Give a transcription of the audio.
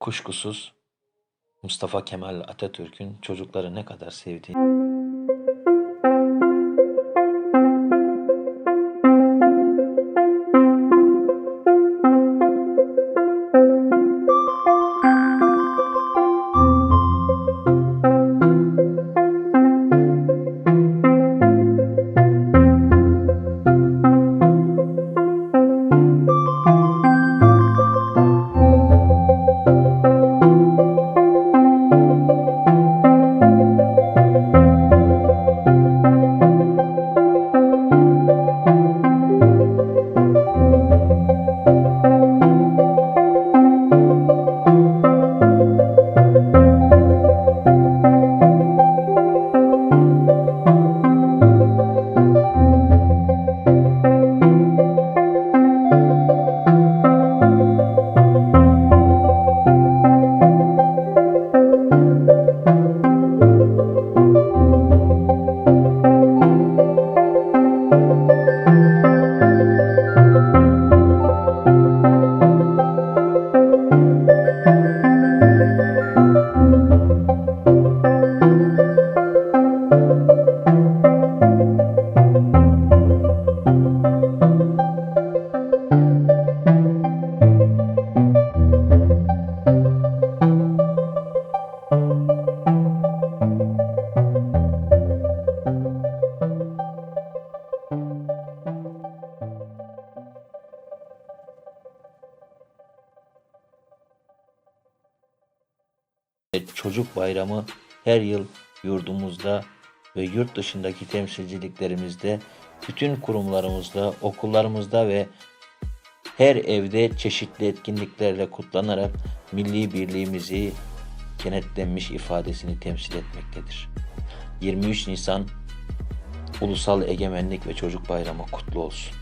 Kuşkusuz Mustafa Kemal Atatürk'ün çocukları ne kadar sevdiğini Çocuk Bayramı her yıl yurdumuzda ve yurt dışındaki temsilciliklerimizde, bütün kurumlarımızda, okullarımızda ve her evde çeşitli etkinliklerle kutlanarak milli birliğimizi kenetlenmiş ifadesini temsil etmektedir. 23 Nisan Ulusal Egemenlik ve Çocuk Bayramı kutlu olsun.